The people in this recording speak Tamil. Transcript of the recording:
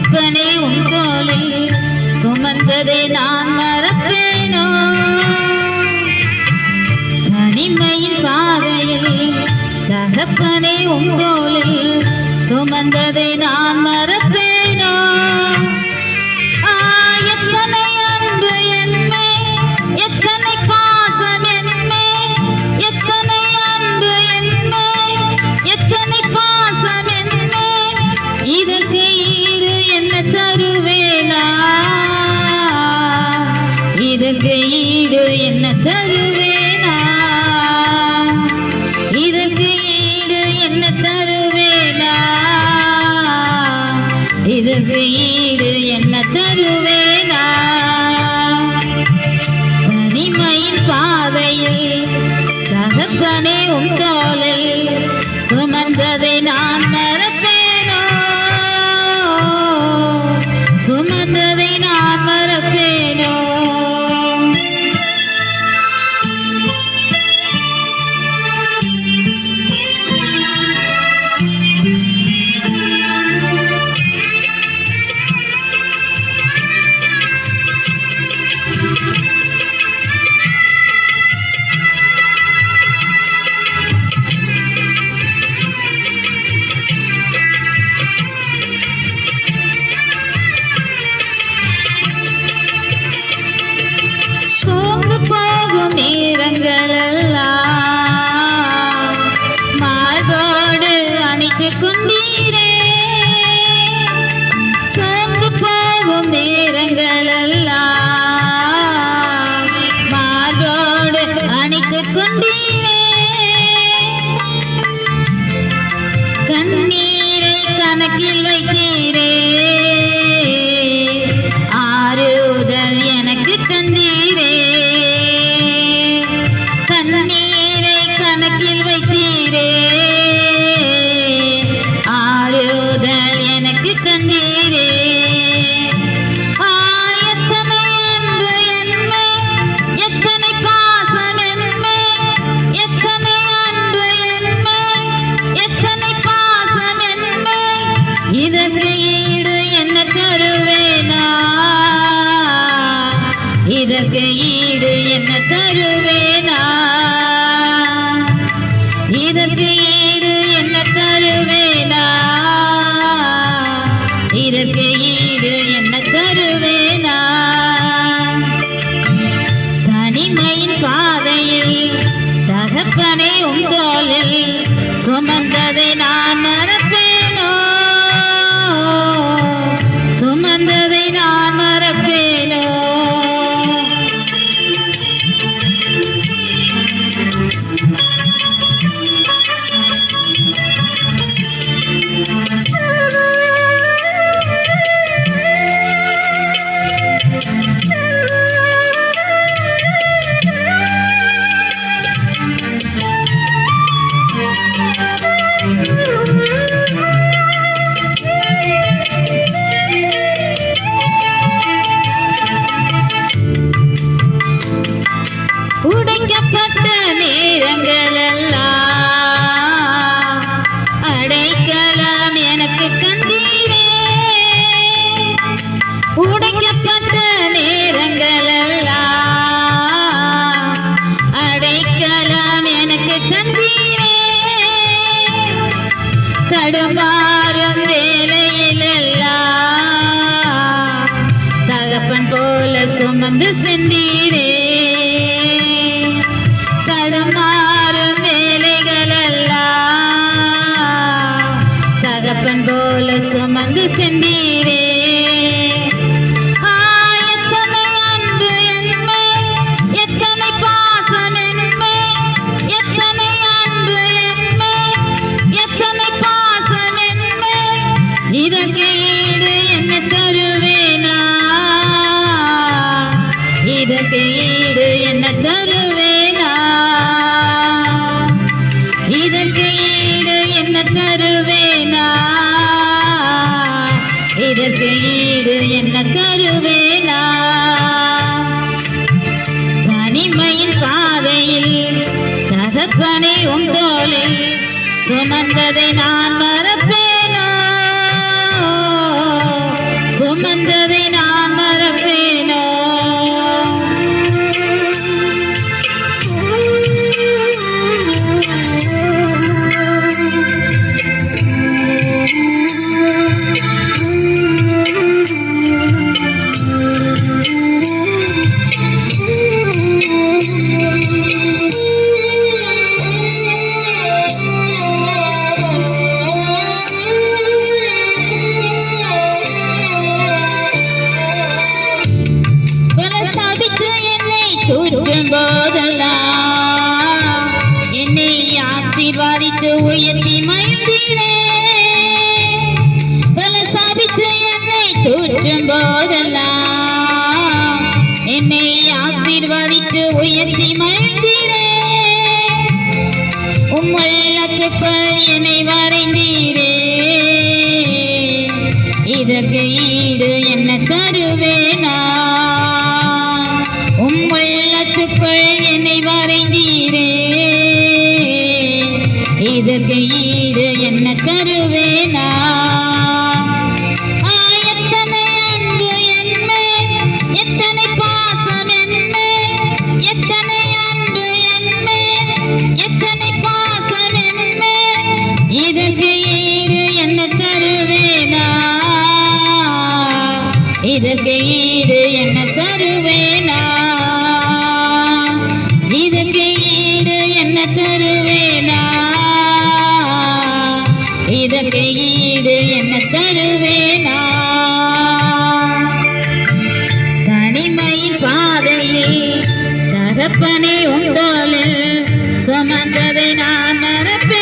தகப்பனே உன் தோளில் சுமந்ததை நான் மறப்பேனோ? தனிமையின் பாதையில் தகப்பனே உன் தோளில் சுமந்ததை நான் மறப்பேனோ? பாதையில் தகப்பனே உன் தோளில் சுமந்ததை நான் மறப்பேனோ? சுமந்ததை நான் மறப்பேனோ? கொண்டீரே சோர்ந்து போகும் நேரங்களெல்லாம் மார்போடு அணைத்துக் கொண்டீரே கண்ணீரை கணக்கில் வைத்தீரே. ஆறுதல் எனக்கு தந்தீரே. இதற்கு ஈடு என்ன தருவேனா? இதற்கு ஈடு என்ன தருவேனா? இதற்கு ஈடு என்ன தருவேனா? தனிமையின் பாதையில் தகப்பனை உன் தோளில் சுமந்ததை நான் மறப்பேனோ? சுமந்ததை நான் தடுமாறும் வேலையிலெல்லாம் தகப்பன் போல சுமந்து சென்றீரே தடுமாறும் வேலைகளெல்லாம் தகப்பன் போல சுமந்து சென்றீரே இதற்கு ஈடு என்ன தருவேனா? இதற்கு ஈடு என்ன தருவேனா? தனிமையின் பாதையில் தகப்பனை உந்தோலில் சுமந்ததை நான் மறப்பேனோ? சுமந்ததை நான் கருதி மகிழ்ந்தீரே உம்முள்ளத்துக்குள் என்னை வரைந்தீரே. இதற்கு ஈடு என்ன தருவேனா? உம்முள்ளத்துக்குள் என்னை வரைந்தீரே. இதற்கு ஈடு என்ன தனிமையின் பாதையில் தகப்பனே உண்டோலில் சுமந்ததை நான் மறப்பேன்.